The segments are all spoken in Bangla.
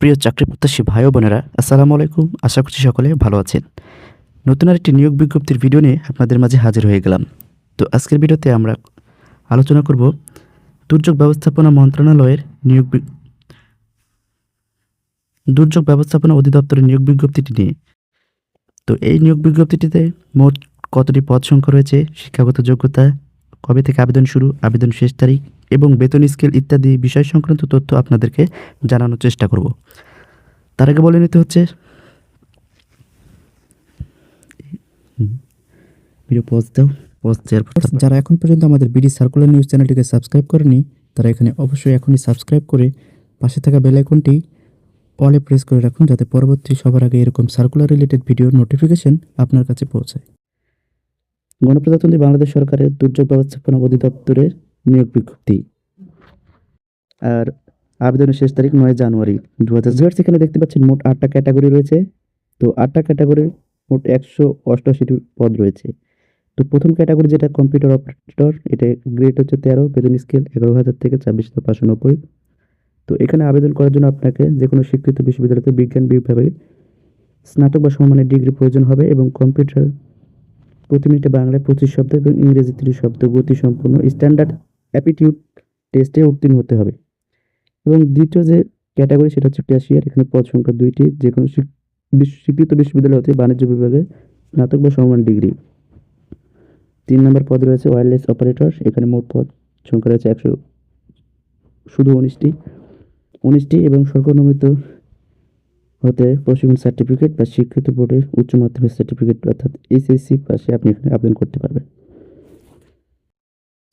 প্রিয় চাকরি প্রত্যাশী ভাই বোনেরা, আসসালামু আলাইকুম। আশা করছি সকলে ভালো আছেন। নতুন আরেকটি নিয়োগ বিজ্ঞপ্তির ভিডিও নিয়ে আপনাদের মাঝে হাজির হয়ে গেলাম। তো আজকের ভিডিওতে আমরা আলোচনা করব দুর্যোগ ব্যবস্থাপনা মন্ত্রণালয়ের নিয়োগ দুর্যোগ ব্যবস্থাপনা অধিদপ্তরের নিয়োগ বিজ্ঞপ্তিটি নিয়ে। তো এই নিয়োগ বিজ্ঞপ্তিটিতে মোট কতটি পদ সংখ্যা রয়েছে, শিক্ষাগত যোগ্যতা, কবে থেকে আবেদন শুরু, আবেদন শেষ তারিখ এবং বেতন স্কেল ইত্যাদি বিষয় সংক্রান্ত তথ্য আপনাদেরকে জানানোর চেষ্টা করব। তার আগে বলে নিতে হচ্ছে ভিডিও পজ দাও পজ দেওয়ার পর যারা এখন পর্যন্ত আমাদের বিডি সার্কুলার নিউজ চ্যানেলটিকে সাবস্ক্রাইব করেনি তারা এখানে অবশ্যই এখনই সাবস্ক্রাইব করে পাশে থাকা বেল আইকনটি অলে প্রেস করে রাখুন যাতে পরবর্তী সবার আগে এরকম সার্কুলার রিলেটেড ভিডিওর নোটিফিকেশন আপনার কাছে পৌঁছায়। গণপ্রজাতন্ত্রী বাংলাদেশ সরকারের দুর্যোগ ব্যবস্থাপনা অধিদপ্তরের নিয়োগ বিজ্ঞপ্তি। আর আবেদনের শেষ তারিখ নয় জানুয়ারি দু হাজার এখানে দেখতে পাচ্ছেন মোট আটটা ক্যাটাগরি রয়েছে। তো আটটা ক্যাটাগরির মোট একশো অষ্টআশিটি পদ রয়েছে। তো প্রথম ক্যাটাগরি যেটা কম্পিউটার অপারেটর, এটা গ্রেড হচ্ছে তেরো, বেতন স্কেল এগারো হাজার থেকে ছাব্বিশ হাজার পাঁচশো তো এখানে আবেদন করার জন্য আপনাকে যে কোনো স্বীকৃত বিশ্ববিদ্যালয়তে বিজ্ঞান বিভাগে স্নাতক বা সমমানের ডিগ্রি প্রয়োজন হবে এবং কম্পিউটার প্রতি মিনিটে বাংলায় পঁচিশ শব্দ এবং ইংরেজি তিরিশ শব্দ গতি সম্পূর্ণ স্ট্যান্ডার্ড অ্যাপিটিউড টেস্টে উত্তীর্ণ হতে হবে। এবং দ্বিতীয় যে ক্যাটাগরি সেটা হচ্ছে ক্যাশিয়ার এখানে পদ সংখ্যা দুইটি যে কোনো স্বীকৃত বিশ্ববিদ্যালয় হতে বাণিজ্য বিভাগে স্নাতক বা সমমান ডিগ্রি। তিন নম্বর পদ রয়েছে ওয়্যারলেস অপারেটর এখানে মোট পদ সংখ্যা রয়েছে একশো, শুধু উনিশটি। উনিশটি এবং সরকার সর্বনিম্নিত হতে প্রশিক্ষণ সার্টিফিকেট বা স্বীকৃত বোর্ডের উচ্চ মাধ্যমিক সার্টিফিকেট অর্থাৎ এসএসসি পাশে আপনি এখানে আবেদন করতে পারবেন।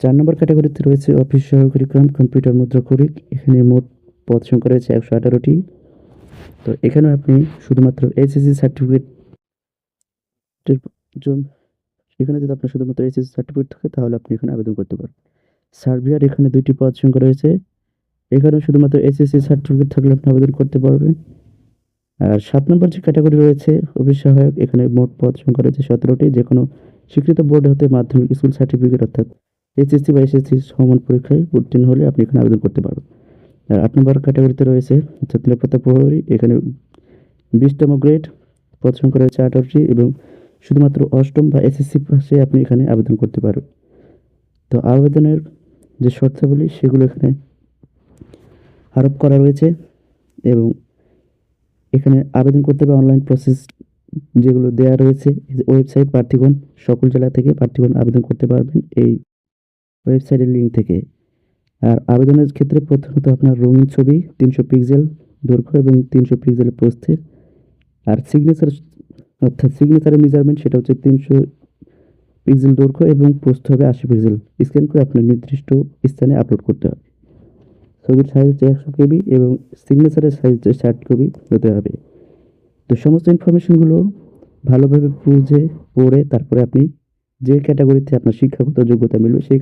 চার নম্বর ক্যাটাগরিতে রয়েছে অফিস সহকারী কাম কম্পিউটার মুদ্রাক্ষরিক এখানে মোট পদ সংখ্যা রয়েছে একশো আঠারোটি। তো এখানেও আপনি শুধুমাত্র এসএসসি সার্টিফিকেট এখানে যদি আপনার শুধুমাত্র এসএসসি সার্টিফিকেট থাকে, তাহলে আপনি এখানে আবেদন করতে পারবেন সার্ভিয়ার, এখানে দুইটি পদ সংখ্যা রয়েছে। এখানেও শুধুমাত্র এসএসসি সার্টিফিকেট থাকলে আপনি আবেদন করতে পারবেন। আর সাত নম্বর যে ক্যাটাগরি রয়েছে, অফিস সহায়ক, এখানে মোট পদ সংখ্যা রয়েছে সতেরোটি। যে কোনো স্বীকৃত বোর্ড হতে মাধ্যমিক স্কুল সার্টিফিকেট, অর্থাৎ এইচএসসি বা এসএসসি সমান পরীক্ষায় উত্তীর্ণ হলে আপনি এখানে আবেদন করতে পারবেন। আর আট নম্বর ক্যাটাগরিতে রয়েছে নিরাপত্তা প্রহরী, এখানে বিশতম গ্রেড, পদ সংখ্যা রয়েছে আঠারোটি এবং শুধুমাত্র অষ্টম বা এসএসসি পাশে আপনি এখানে আবেদন করতে পারবেন। তো আবেদনের যে শর্তাবলী, সেগুলো এখানে আরোপ করা রয়েছে এবং এখানে আবেদন করতে হবে অনলাইন প্রসেস যেগুলো দেওয়া রয়েছে ওয়েবসাইট প্রার্থীগণ সকল জেলা থেকে প্রার্থীগণ আবেদন করতে পারবেন। এই ওয়েবসাইটের লিঙ্ক থেকে। আর আবেদনের ক্ষেত্রে প্রথমত আপনার রঙিন ছবি, তিনশো পিক্সেল দৈর্ঘ্য এবং তিনশো পিক্সেল প্রস্থের আর সিগনেচার অর্থাৎ সিগনেচারের মেজারমেন্ট সেটা হচ্ছে তিনশো পিক্সেল দৈর্ঘ্য এবং প্রস্থ হবে আশি পিক্সেল স্ক্যান করে আপনার নির্দিষ্ট স্থানে আপলোড করতে হবে। ছবির সাইজ হচ্ছে একশো কেবি এবং সিগনেচারের সাইজ হচ্ছে ষাট কেবি হতে হবে। তো সমস্ত ইনফরমেশনগুলো ভালোভাবে বুঝে, পড়ে তারপরে আপনি যে ক্যাটাগরিতে আপনার শিক্ষাগত যোগ্যতা মিলবে সেই